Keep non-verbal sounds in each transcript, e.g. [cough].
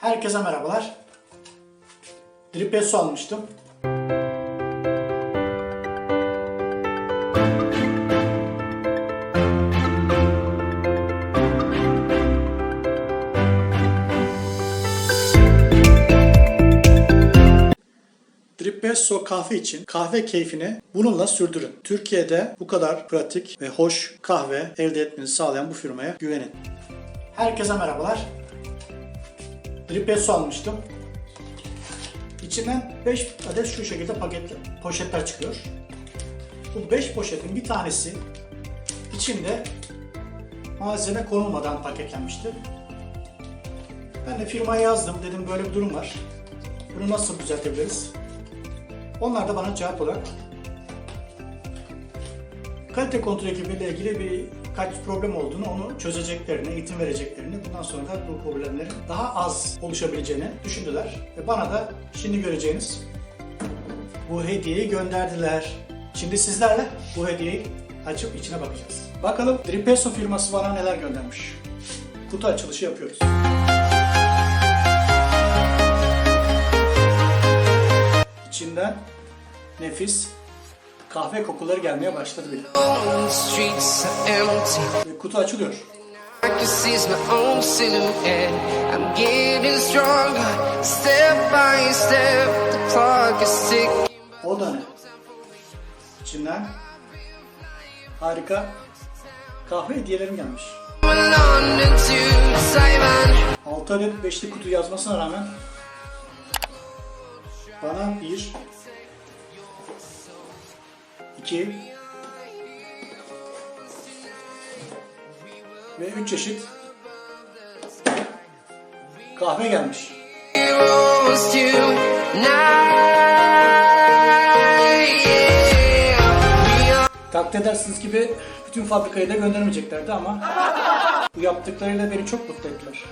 Herkese merhabalar. Drip su almıştım. Drippesso kahve için kahve keyfini bununla sürdürün. Türkiye'de bu kadar pratik ve hoş kahve elde etmenizi sağlayan bu firmaya güvenin. Herkese merhabalar. Drippesso almıştım. İçinden 5 adet şu şekilde paketler, poşetler çıkıyor. Bu 5 poşetin bir tanesi içinde malzeme konulmadan paketlenmişti. Ben de firmaya yazdım. Dedim böyle bir durum var. Bunu nasıl düzeltebiliriz? Onlar da bana cevap olarak kalite kontrol ekibiyle ilgili bir kaç problem olduğunu onu çözeceklerini, eğitim vereceklerini, bundan sonra da bu problemlerin daha az oluşabileceğini düşündüler. Ve bana da şimdi göreceğiniz bu hediyeyi gönderdiler. Şimdi sizlerle bu hediyeyi açıp içine bakacağız. Bakalım Dripeso firması bana neler göndermiş. Kutu açılışı yapıyoruz. İçinden nefis kahve kokuları gelmeye başladı bile. Ve kutu açılıyor. O da ne? İçinden harika kahve hediyelerim gelmiş. From London to Taiwan. 6 adet 5'li kutu yazmasına rağmen bana 1 2 ve 3 çeşit kahve gelmiş. Takdir edersiniz gibi bütün fabrikayı da göndermeyeceklerdi ama [laughs] bu yaptıklarıyla beni çok mutlu ettiler.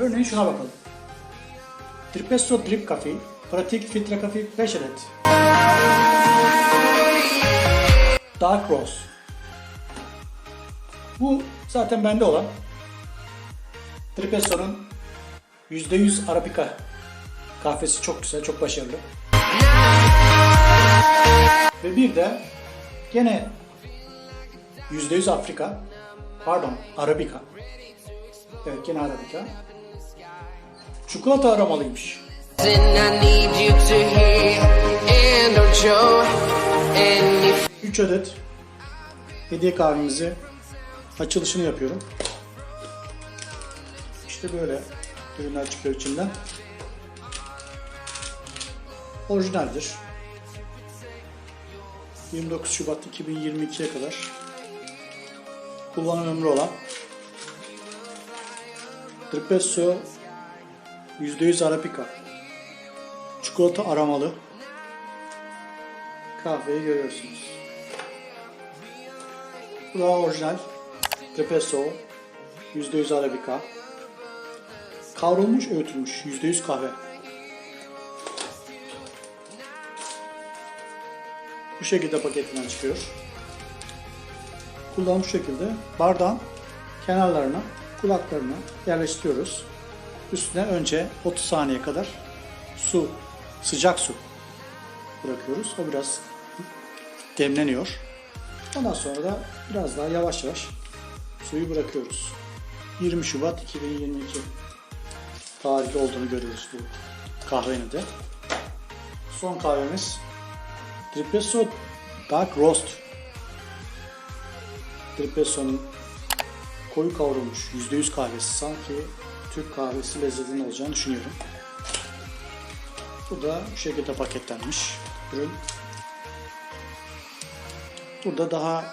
Örneğin şuna bakalım. Dripesso Drip Coffee, pratik filtre kafe 5 adet. Dark Rose. Bu zaten bende olan. Dripesso'nun %100 Arabica kahvesi çok güzel, çok başarılı. Ve bir de gene %100 Afrika, pardon Arabica. Evet gene Arabica. Çikolata aromalıymış. And I need you to hear. And don't show. And if 3 adet hediye kahvemizi açılışını yapıyorum. İşte böyle ürünler çıkıyor içinden. Orijinaldir. 29 Şubat 2022'ye kadar kullanım ömrü olan Dripesso %100 Arabica çikolata aromalı kahveyi görüyorsunuz. Bu da orijinal Dripesso %100 Arabica kavrulmuş öğütülmüş %100 kahve. Bu şekilde paketinden çıkıyor. Kullanım şu şekilde. Bardağın kenarlarına, kulaklarına yerleştiriyoruz. Üstüne önce 30 saniye kadar su, sıcak su bırakıyoruz. O biraz demleniyor. Ondan sonra da biraz daha yavaş yavaş suyu bırakıyoruz. 20 Şubat 2022 tarihli olduğunu görüyoruz bu kahvenin de. Son kahvemiz Dripesso Dark Roast. Drippesso'nun koyu kavrulmuş %100 kahvesi. Sanki Türk kahvesi lezzetinin olacağını düşünüyorum. Bu da bu şekilde paketlenmiş ürün. Burada daha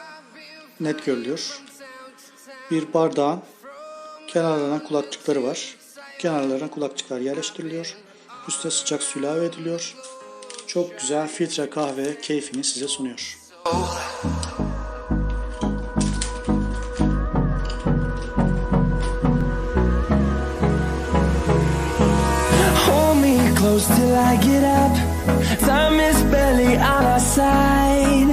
net görülüyor. Bir bardağın kenarlarına kulakçıkları var. Kenarlarına kulakçıklar yerleştiriliyor. Üste sıcak su ilave ediliyor. Çok güzel filtre kahve keyfini size sunuyor. Hold close till I get up. Time is barely on our side.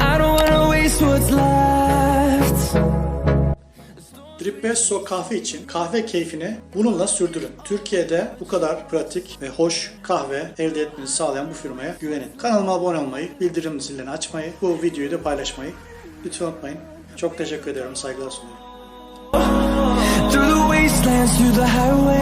I don't wanna waste what's left. Drippesso kahve için kahve keyfini bununla sürdürün. Türkiye'de bu kadar pratik ve hoş kahve elde etmenizi sağlayan bu firmaya güvenin. Kanalıma abone olmayı, bildirim zilini açmayı, bu videoyu da paylaşmayı lütfen unutmayın. Çok teşekkür ederim, saygılar sunuyorum. Through the wastelands, through the highways